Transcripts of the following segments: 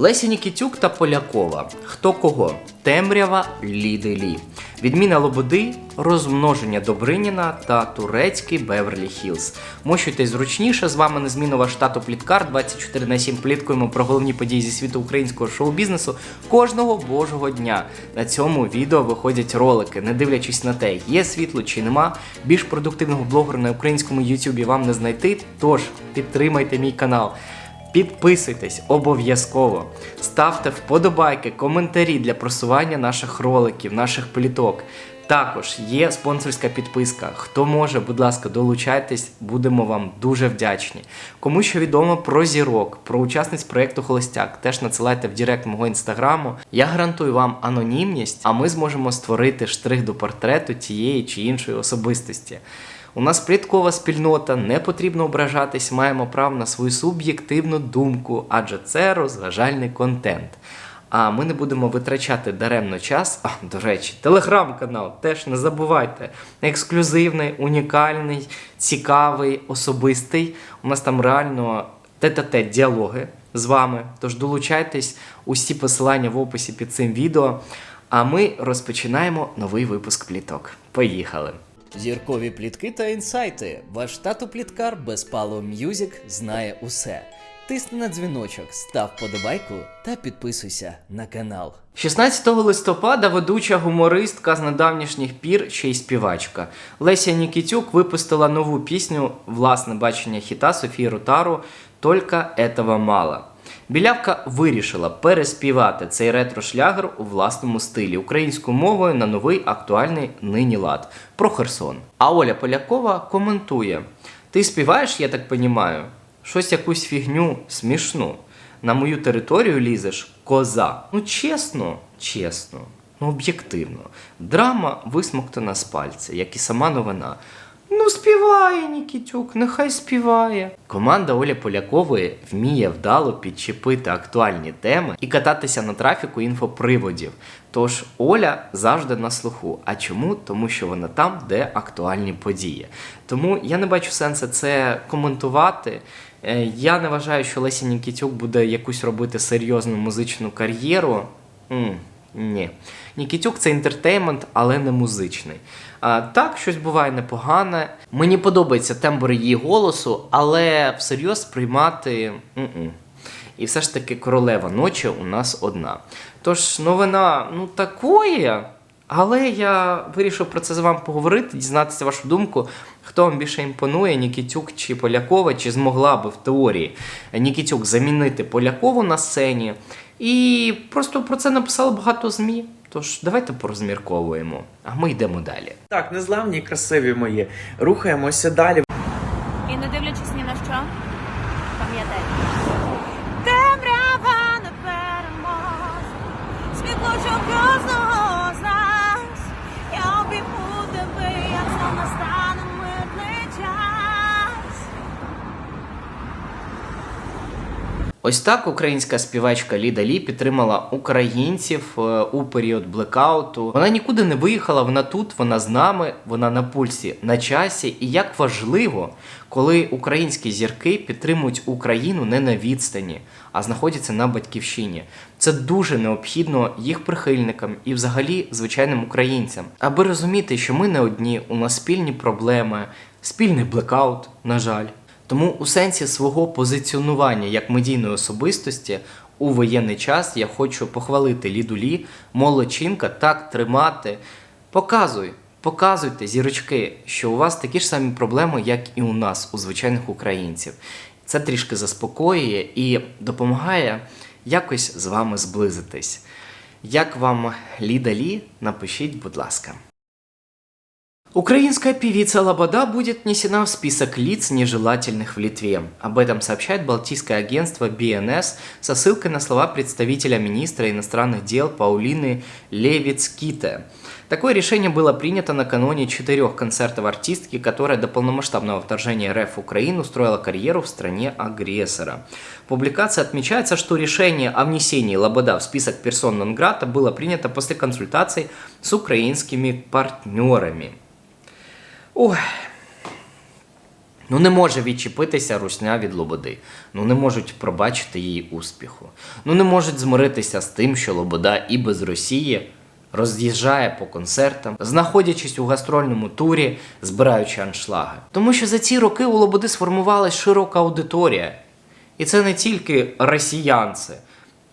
Леся Нікітюк та Полякова. Хто кого? Темрява Ліди Лі. Відміна Лободи, розмноження Добриніна та турецький Беверлі Хілз. Мощуйтесь зручніше. З вами незмінного штату Пліткар 24 на 7 пліткуємо про головні події зі світу українського шоу-бізнесу кожного божого дня. На цьому відео виходять ролики, не дивлячись на те, є світло чи нема. Більш продуктивного блогера на українському Ютубі вам не знайти. Тож підтримайте мій канал. Підписуйтесь обов'язково, ставте вподобайки, коментарі для просування наших роликів, наших пліток. Також є спонсорська підписка. Хто може, будь ласка, долучайтесь, будемо вам дуже вдячні. Кому що відомо про зірок, про учасниць проєкту Холостяк, теж надсилайте в Директ мого інстаграму. Я гарантую вам анонімність, а ми зможемо створити штрих до портрету тієї чи іншої особистості. У нас пліткова спільнота, не потрібно ображатись, маємо право на свою суб'єктивну думку, адже це розважальний контент. А ми не будемо витрачати даремно час. А, до речі, телеграм-канал теж не забувайте. Ексклюзивний, унікальний, цікавий, особистий. У нас там реально тет-а-тет діалоги з вами. Тож долучайтесь, усі посилання в описі під цим відео. А ми розпочинаємо новий випуск пліток. Поїхали! Зіркові плітки та інсайти. Ваш тато пліткар без Пало М'юзік знає усе. Тисни на дзвіночок, став подобайку та підписуйся на канал. 16 листопада ведуча гумористка з недавнішніх пір ще й співачка. Леся Нікітюк випустила нову пісню Власне бачення хіта Софії Ротару «Только этого мало». Білявка вирішила переспівати цей ретро-шлягер у власному стилі українською мовою на новий актуальний нині лад про Херсон. А Оля Полякова коментує: Ти співаєш, я так понімаю, щось якусь фігню смішну. На мою територію лізеш коза. Ну чесно, чесно, ну об'єктивно. Драма висмоктана з пальця, як і сама новина. Ну, співає Нікітюк, нехай співає. Команда Олі Полякової вміє вдало підчепити актуальні теми і кататися на трафіку інфоприводів. Тож Оля завжди на слуху. А чому? Тому що вона там, де актуальні події. Тому я не бачу сенсу це коментувати. Е, Я не вважаю, що Леся Нікітюк буде якусь робити серйозну музичну кар'єру. М, ні. Нікітюк це інтертеймент, але не музичний. А, так, щось буває непогане. Мені подобається тембр її голосу, але всерйоз сприймати. м-м. І все ж таки королева ночі у нас одна. Тож новина, ну такої. Але я вирішив про це з вами поговорити, дізнатися вашу думку, хто вам більше імпонує, Нікітюк чи Полякова, чи змогла би в теорії Нікітюк замінити Полякову на сцені. І просто про це написало багато ЗМІ. Тож давайте порозмірковуємо, а ми йдемо далі. Так, незламні і красиві мої. Рухаємося далі. І не дивлячись ні на що, пам'ятай. Темрява не переможе, світло що кожного з нас. Я обійму тебе, як настане мирний Ось так українська співачка Ліда Лі підтримала українців е, у період блекауту. Вона нікуди не виїхала, вона тут, вона з нами, вона на пульсі, на часі. І як важливо, коли українські зірки підтримують Україну не на відстані, а знаходяться на батьківщині. Це дуже необхідно їх прихильникам і, взагалі, звичайним українцям, аби розуміти, що ми не одні, у нас спільні проблеми, спільний блекаут, на жаль. Тому у сенсі свого позиціонування як медійної особистості у воєнний час я хочу похвалити Ліду Лі, молодчинка, так тримати. Показуй, показуйте, зірочки, що у вас такі ж самі проблеми, як і у нас, у звичайних українців. Це трішки заспокоює і допомагає якось з вами зблизитись. Як вам Ліда Лі? Напишіть, будь ласка. Украинская певица Лобода будет внесена в список лиц, нежелательных в Литве. Об этом сообщает Балтийское агентство БНС со ссылкой на слова представителя министра иностранных дел Паулины Левицките. Такое решение было принято накануне четырех концертов артистки, которая до полномасштабного вторжения РФ в Украину устроила карьеру в стране агрессора. В публикации отмечается, что решение о внесении Лобода в список персон Нонграта было принято после консультаций с украинскими партнерами. Ой, Ну не може відчепитися русня від Лободи. Ну не можуть пробачити її успіху. Ну не можуть змиритися з тим, що Лобода і без Росії роз'їжджає по концертам, знаходячись у гастрольному турі, збираючи аншлаги. Тому що за ці роки у Лободи сформувалась широка аудиторія. І це не тільки росіянці,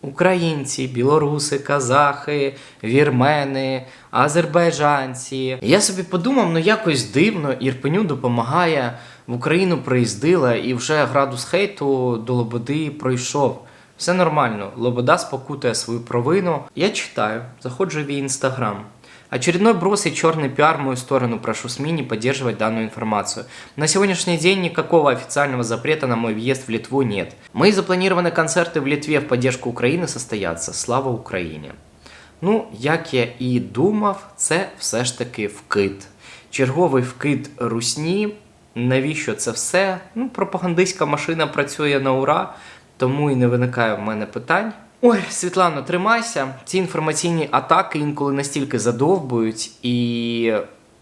українці, білоруси, казахи, вірмени, азербайджанці. Я собі подумав, ну якось дивно, Ірпеню допомагає. В Україну приїздила і вже градус хейту до Лободи пройшов. Все нормально, Лобода спокутує свою провину. Я читаю, заходжу в її інстаграм. Очередной брос и черный пиар в мою сторону. Прошу СМИ не поддерживать данную информацию. На сегодняшний день никакого официального запрета на мой въезд в Литву нет. Мои запланированные концерты в Литве в поддержку Украины состоятся. Слава Україні! Ну, як я і думав, це все ж таки вкид. Черговий вкид русні. Навіщо це все? Ну, пропагандистська машина працює на ура, тому і не виникає в мене питань. Ой, Світлано, тримайся. Ці інформаційні атаки інколи настільки задовбують, і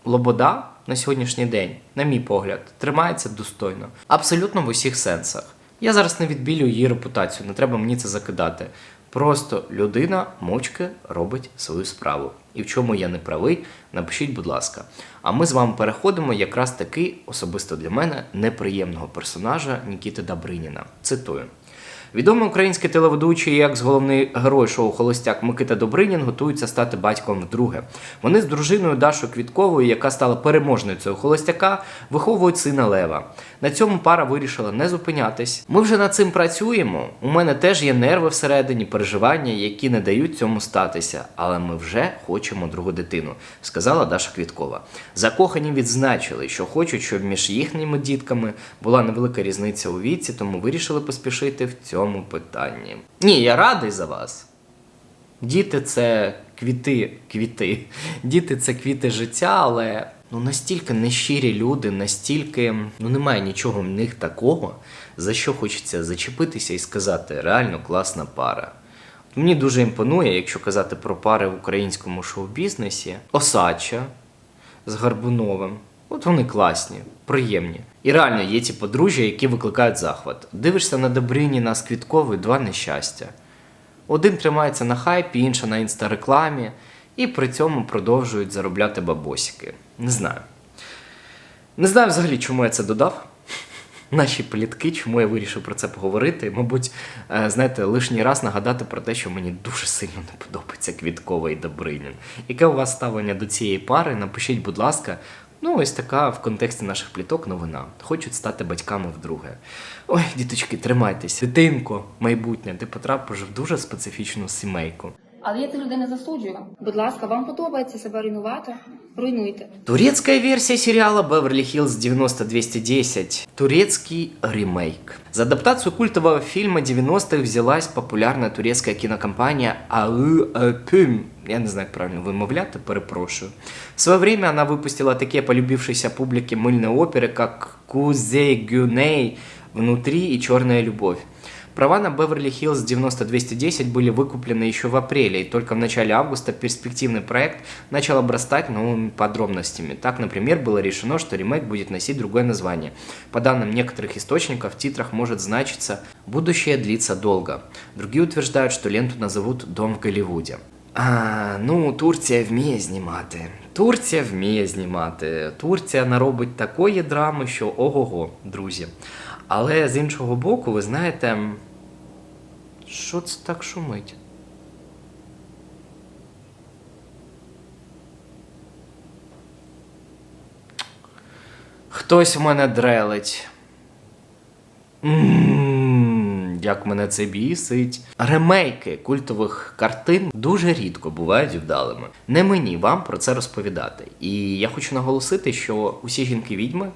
Лобода на сьогоднішній день, на мій погляд, тримається достойно. Абсолютно в усіх сенсах. Я зараз не відбілюю її репутацію, не треба мені це закидати. Просто людина мовчки робить свою справу. І в чому я не правий, напишіть, будь ласка. А ми з вами переходимо якраз таки особисто для мене неприємного персонажа Нікіти Добриніна. Цитую. Відомий український телеведучий і екс-головний герой шоу Холостяк Микита Добринін готується стати батьком вдруге. Вони з дружиною Дашою Квітковою, яка стала переможницею холостяка, виховують сина Лева. На цьому пара вирішила не зупинятись. Ми вже над цим працюємо. У мене теж є нерви всередині, переживання, які не дають цьому статися. Але ми вже хочемо другу дитину, сказала Даша Квіткова. Закохані відзначили, що хочуть, щоб між їхніми дітками була невелика різниця у віці, тому вирішили поспішити в цьому питанні. Ні, я радий за вас. Діти це квіти, квіти. Діти це квіти життя, але ну настільки нещирі люди, настільки ну немає нічого в них такого, за що хочеться зачепитися і сказати реально класна пара. Мені дуже імпонує, якщо казати про пари в українському шоу-бізнесі, Осадча з Гарбуновим. От вони класні, приємні. І реально є ті подружжя, які викликають захват. Дивишся на Добриніна з Квітковою два нещастя. Один тримається на хайпі, інша на інстарекламі, і при цьому продовжують заробляти бабосики. Не знаю. Не знаю взагалі, чому я це додав. Наші плітки, чому я вирішив про це поговорити. Мабуть, е, знаєте, лишній раз нагадати про те, що мені дуже сильно не подобається Квіткова і Добринін. Яке у вас ставлення до цієї пари? Напишіть, будь ласка. Ну, ось така в контексті наших пліток новина. Хочуть стати батьками вдруге. Ой, діточки, тримайтесь. Дитинко, майбутнє, ти потрапиш в дуже специфічну сімейку. Але я цих людей не засуджую. Будь ласка, вам подобається себе руйнувати? Руйнуйте. Турецкая версия сериала «Беверли Хиллз 90210». Турецкий ремейк. За адаптацию культового фильма 90-х взялась популярная турецкая кинокомпания АУПЮМ. Я не знаю, як правильно вимовляти, перепрошую. В свое время она выпустила такие полюбившиеся публике мыльные оперы, как «Кузей Гюней», «Внутри» и «Черная любовь». Права на Беверли-Хиллз 90210 были выкуплены еще в апреле, и только в начале августа перспективный проект начал обрастать новыми подробностями. Так, например, было решено, что ремейк будет носить другое название. По данным некоторых источников, в титрах может значиться «Будущее длится долго». Другие утверждают, что ленту назовут «Дом в Голливуде». А, ну, Турція вміє знімати. Турція вміє знімати. Турція наробить такої драми, що ого-го, друзі. Але з іншого боку, ви знаєте, що це так шумить? Хтось в мене дрелить. Як мене це бісить. Ремейки культових картин дуже рідко бувають вдалими. Не мені вам про це розповідати. І я хочу наголосити, що усі жінки-відьми,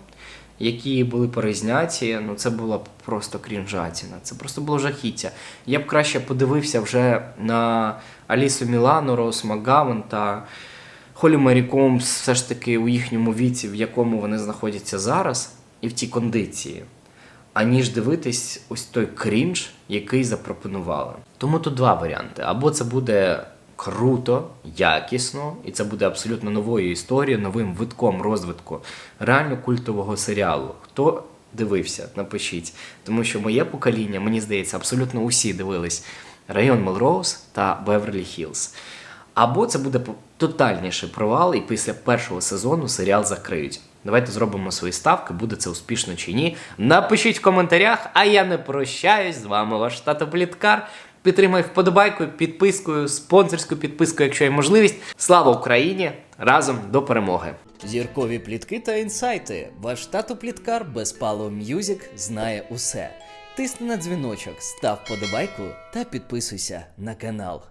які були перезняті, ну це була просто крінжатіна. Це просто було жахіття. Я б краще подивився вже на Алісу Мілану, Роуз Макгавен та Холі Мері Комс все ж таки у їхньому віці, в якому вони знаходяться зараз, і в тій кондиції, аніж дивитись ось той крінж, який запропонували. Тому тут два варіанти: або це буде круто, якісно, і це буде абсолютно новою історією, новим витком розвитку реально культового серіалу. Хто дивився, напишіть. Тому що моє покоління, мені здається, абсолютно усі дивились район Мелроуз та Беверлі Хілз. Або це буде тотальніший провал, і після першого сезону серіал закриють. Давайте зробимо свої ставки, буде це успішно чи ні. Напишіть в коментарях, а я не прощаюсь. З вами ваш тато Пліткар. Підтримай вподобайкою, підпискою, спонсорською підпискою, якщо є можливість. Слава Україні! Разом до перемоги! Зіркові плітки та інсайти. Ваш тато Пліткар без Пало М'юзік знає усе. Тисни на дзвіночок, став подобайку та підписуйся на канал.